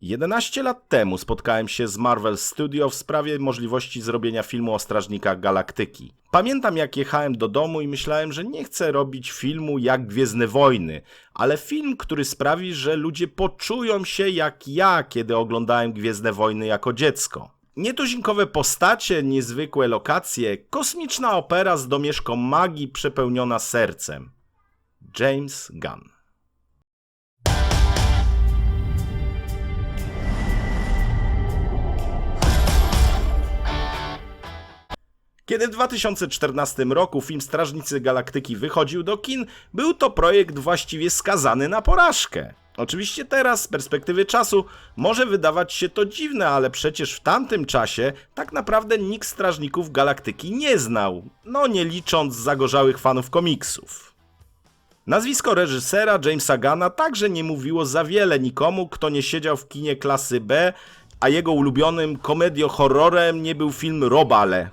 11 lat temu spotkałem się z Marvel Studio w sprawie możliwości zrobienia filmu o Strażnikach Galaktyki. Pamiętam jak jechałem do domu i myślałem, że nie chcę robić filmu jak Gwiezdne Wojny, ale film, który sprawi, że ludzie poczują się jak ja, kiedy oglądałem Gwiezdne Wojny jako dziecko. Nietuzinkowe postacie, niezwykłe lokacje, kosmiczna opera z domieszką magii przepełniona sercem. James Gunn. Kiedy w 2014 roku film Strażnicy Galaktyki wychodził do kin, był to projekt właściwie skazany na porażkę. Oczywiście teraz, z perspektywy czasu, może wydawać się to dziwne, ale przecież w tamtym czasie tak naprawdę nikt Strażników Galaktyki nie znał, no nie licząc zagorzałych fanów komiksów. Nazwisko reżysera Jamesa Gana także nie mówiło za wiele nikomu, kto nie siedział w kinie klasy B, a jego ulubionym komedio-horrorem nie był film Robale.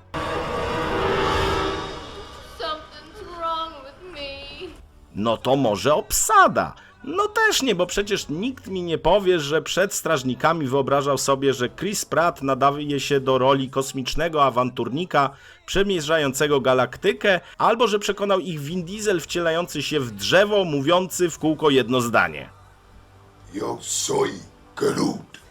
No to może obsada. No też nie, bo przecież nikt mi nie powie, że przed strażnikami wyobrażał sobie, że Chris Pratt nadaje się do roli kosmicznego awanturnika przemierzającego galaktykę, albo że przekonał ich Vin Diesel wcielający się w drzewo, mówiący w kółko jedno zdanie. Yo soy Groot.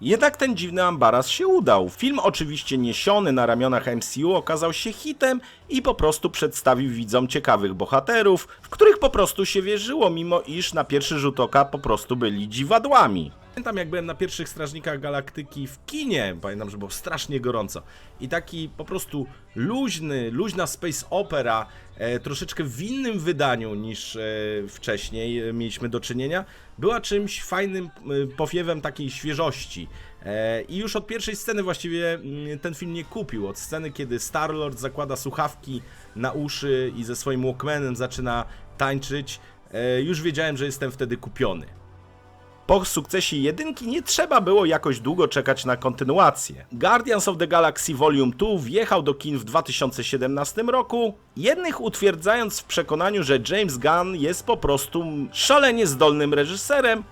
Jednak ten dziwny ambaras się udał. Film oczywiście niesiony na ramionach MCU okazał się hitem i po prostu przedstawił widzom ciekawych bohaterów, w których po prostu się wierzyło, mimo iż na pierwszy rzut oka po prostu byli dziwadłami. Pamiętam jak byłem na pierwszych Strażnikach Galaktyki w kinie, pamiętam, że było strasznie gorąco i taki po prostu luźny, luźna space opera, e, troszeczkę w innym wydaniu niż e, wcześniej e, mieliśmy do czynienia, była czymś fajnym e, powiewem takiej świeżości. E, I już od pierwszej sceny właściwie mm, ten film nie kupił. Od sceny, kiedy Star-Lord zakłada słuchawki na uszy i ze swoim Walkmanem zaczyna tańczyć, e, już wiedziałem, że jestem wtedy kupiony. Po sukcesie jedynki nie trzeba było jakoś długo czekać na kontynuację. Guardians of the Galaxy Volume 2 wjechał do kin w 2017 roku, jednych utwierdzając w przekonaniu, że James Gunn jest po prostu szalenie zdolnym reżyserem,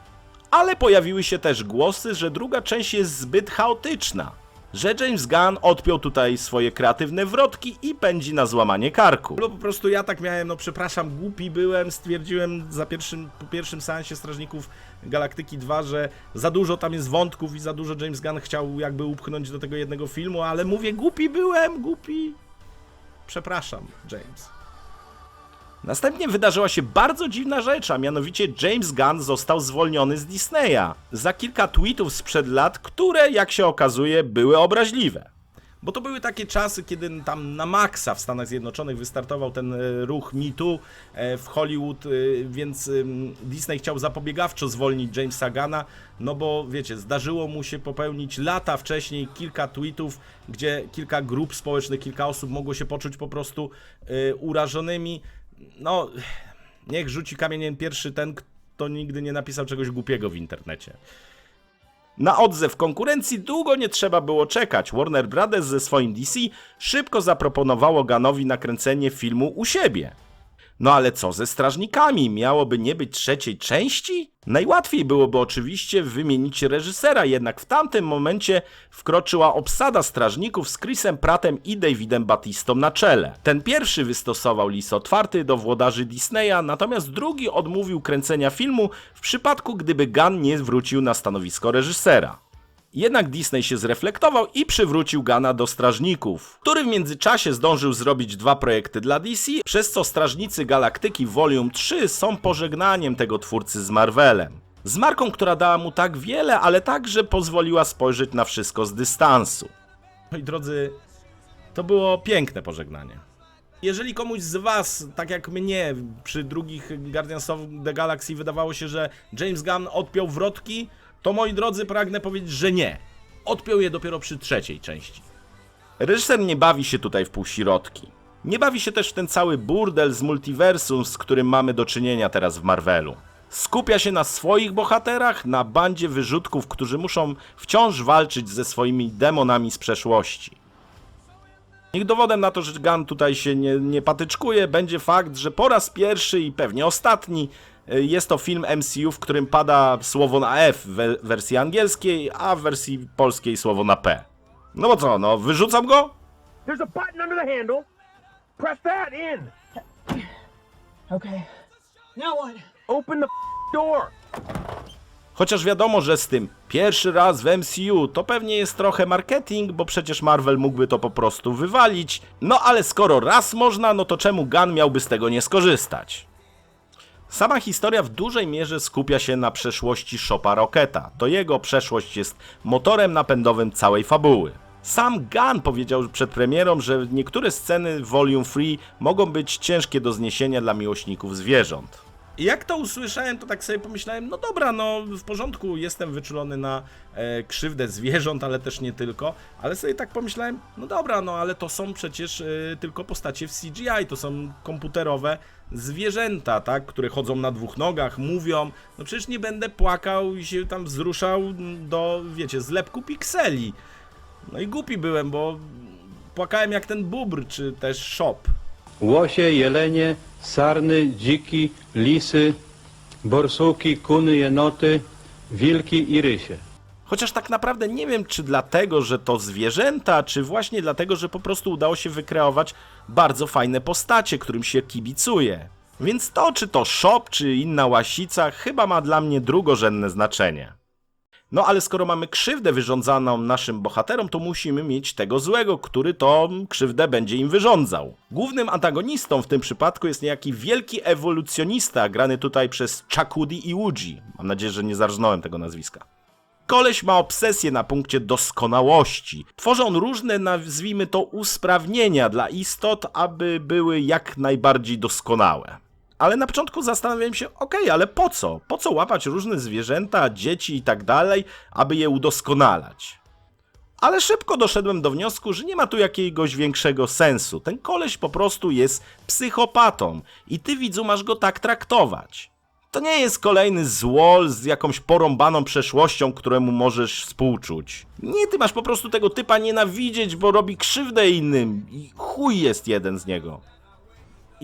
ale pojawiły się też głosy, że druga część jest zbyt chaotyczna. Że James Gunn odpiął tutaj swoje kreatywne wrotki i pędzi na złamanie karku. No po prostu ja tak miałem, no przepraszam, głupi byłem, stwierdziłem za pierwszym, po pierwszym seansie Strażników Galaktyki 2, że za dużo tam jest wątków i za dużo James Gunn chciał jakby upchnąć do tego jednego filmu, ale mówię, głupi byłem, głupi. Przepraszam, James. Następnie wydarzyła się bardzo dziwna rzecz, a mianowicie James Gunn został zwolniony z Disneya za kilka tweetów sprzed lat, które, jak się okazuje, były obraźliwe. Bo to były takie czasy, kiedy tam na maksa w Stanach Zjednoczonych wystartował ten e, ruch Too e, w Hollywood, e, więc Disney chciał zapobiegawczo zwolnić Jamesa Gana, no bo wiecie, zdarzyło mu się popełnić lata wcześniej kilka tweetów, gdzie kilka grup społecznych, kilka osób mogło się poczuć po prostu urażonymi. No, niech rzuci kamieniem pierwszy ten, kto nigdy nie napisał czegoś głupiego w internecie. Na odzew konkurencji długo nie trzeba było czekać. Warner Brothers ze swoim DC szybko zaproponowało Ganowi nakręcenie filmu u siebie. No ale co ze strażnikami? Miałoby nie być trzeciej części? Najłatwiej byłoby oczywiście wymienić reżysera, jednak w tamtym momencie wkroczyła obsada strażników z Chrisem Prattem i Davidem Batistą na czele. Ten pierwszy wystosował list otwarty do włodarzy Disneya, natomiast drugi odmówił kręcenia filmu w przypadku, gdyby Gunn nie wrócił na stanowisko reżysera. Jednak Disney się zreflektował i przywrócił Gana do Strażników, który w międzyczasie zdążył zrobić dwa projekty dla DC, przez co Strażnicy Galaktyki Volume 3 są pożegnaniem tego twórcy z Marvelem. Z marką, która dała mu tak wiele, ale także pozwoliła spojrzeć na wszystko z dystansu. Moi drodzy, to było piękne pożegnanie. Jeżeli komuś z Was, tak jak mnie, przy drugich Guardians of the Galaxy wydawało się, że James Gunn odpiął wrotki, to moi drodzy pragnę powiedzieć, że nie. Odpiął je dopiero przy trzeciej części. Reżyser nie bawi się tutaj w półśrodki. Nie bawi się też w ten cały burdel z multiversum, z którym mamy do czynienia teraz w Marvelu. Skupia się na swoich bohaterach, na bandzie wyrzutków, którzy muszą wciąż walczyć ze swoimi demonami z przeszłości. Niech dowodem na to, że Gunn tutaj się nie, nie patyczkuje, będzie fakt, że po raz pierwszy i pewnie ostatni y, jest to film MCU, w którym pada słowo na F w we- wersji angielskiej, a w wersji polskiej słowo na P. No bo co, no wyrzucam go? There's a button under the handle. Press that in. Okay. Now what? Open the door. Chociaż wiadomo, że z tym pierwszy raz w MCU to pewnie jest trochę marketing, bo przecież Marvel mógłby to po prostu wywalić. No ale skoro raz można, no to czemu Gunn miałby z tego nie skorzystać? Sama historia w dużej mierze skupia się na przeszłości Shopa Rocketa. To jego przeszłość jest motorem napędowym całej fabuły. Sam Gunn powiedział przed premierą, że niektóre sceny Volume 3 mogą być ciężkie do zniesienia dla miłośników zwierząt. I jak to usłyszałem, to tak sobie pomyślałem, no dobra, no w porządku, jestem wyczulony na e, krzywdę zwierząt, ale też nie tylko, ale sobie tak pomyślałem, no dobra, no ale to są przecież e, tylko postacie w CGI, to są komputerowe zwierzęta, tak, które chodzą na dwóch nogach, mówią, no przecież nie będę płakał i się tam wzruszał do, wiecie, zlepku pikseli. No i głupi byłem, bo płakałem jak ten bubr, czy też shop. Łosie, jelenie, sarny, dziki, lisy, borsuki, kuny, jenoty, wilki i rysie. Chociaż tak naprawdę nie wiem, czy dlatego, że to zwierzęta, czy właśnie dlatego, że po prostu udało się wykreować bardzo fajne postacie, którym się kibicuje. Więc to, czy to shop, czy inna łasica, chyba ma dla mnie drugorzędne znaczenie. No ale skoro mamy krzywdę wyrządzaną naszym bohaterom, to musimy mieć tego złego, który to krzywdę będzie im wyrządzał. Głównym antagonistą w tym przypadku jest niejaki wielki ewolucjonista, grany tutaj przez Chakudi Iwuji. Mam nadzieję, że nie zarżnąłem tego nazwiska. Koleś ma obsesję na punkcie doskonałości. Tworzy on różne, nazwijmy to, usprawnienia dla istot, aby były jak najbardziej doskonałe. Ale na początku zastanawiałem się, okej, ale po co? Po co łapać różne zwierzęta, dzieci i tak dalej, aby je udoskonalać? Ale szybko doszedłem do wniosku, że nie ma tu jakiegoś większego sensu. Ten koleś po prostu jest psychopatą i ty widzu masz go tak traktować. To nie jest kolejny złol z jakąś porąbaną przeszłością, któremu możesz współczuć. Nie, ty masz po prostu tego typa nienawidzieć, bo robi krzywdę innym i chuj jest jeden z niego.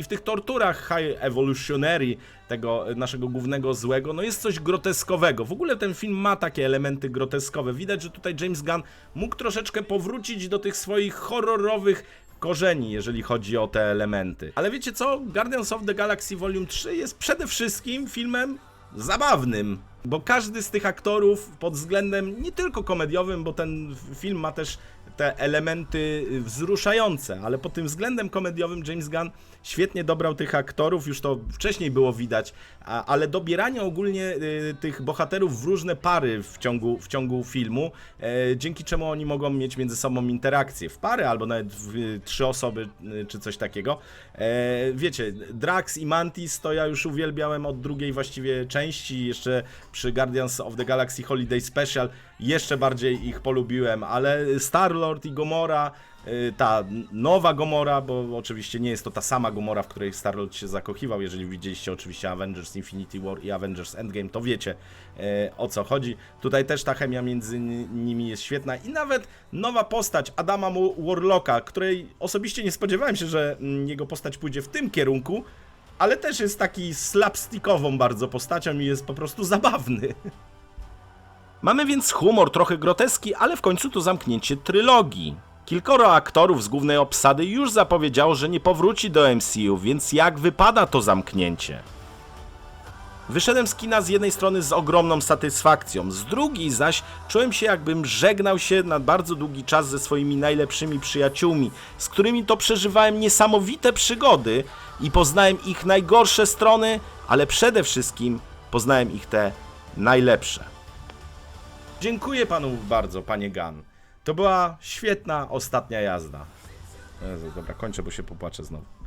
I w tych torturach High Evolutionary, tego naszego głównego złego, no jest coś groteskowego. W ogóle ten film ma takie elementy groteskowe. Widać, że tutaj James Gunn mógł troszeczkę powrócić do tych swoich horrorowych korzeni, jeżeli chodzi o te elementy. Ale wiecie co? Guardians of the Galaxy Volume 3 jest przede wszystkim filmem zabawnym. Bo każdy z tych aktorów pod względem nie tylko komediowym, bo ten film ma też te elementy wzruszające, ale pod tym względem komediowym James Gunn świetnie dobrał tych aktorów, już to wcześniej było widać, ale dobieranie ogólnie y, tych bohaterów w różne pary w ciągu, w ciągu filmu, e, dzięki czemu oni mogą mieć między sobą interakcje w pary albo nawet w y, trzy osoby y, czy coś takiego. E, wiecie, Drax i Mantis to ja już uwielbiałem od drugiej właściwie części, jeszcze przy Guardians of the Galaxy Holiday Special jeszcze bardziej ich polubiłem, ale Star-Lord i Gomora, y, ta nowa Gomora, bo oczywiście nie jest to ta sama Gomora, w której Star-Lord się zakochiwał, jeżeli widzieliście oczywiście Avengers Infinity War i Avengers Endgame, to wiecie e, o co chodzi. Tutaj też ta chemia między ni- nimi jest świetna i nawet nowa postać Adama Warlocka, której osobiście nie spodziewałem się, że mm, jego postać pójdzie w tym kierunku, ale też jest taki slapstickową bardzo postacią i jest po prostu zabawny. Mamy więc humor, trochę groteski, ale w końcu to zamknięcie trylogii. Kilkoro aktorów z głównej obsady już zapowiedziało, że nie powróci do MCU, więc jak wypada to zamknięcie? Wyszedłem z kina z jednej strony z ogromną satysfakcją, z drugiej zaś czułem się jakbym żegnał się na bardzo długi czas ze swoimi najlepszymi przyjaciółmi, z którymi to przeżywałem niesamowite przygody i poznałem ich najgorsze strony, ale przede wszystkim poznałem ich te najlepsze. Dziękuję panu bardzo, panie Gun. To była świetna ostatnia jazda. Jezu, dobra, kończę, bo się popłaczę znowu.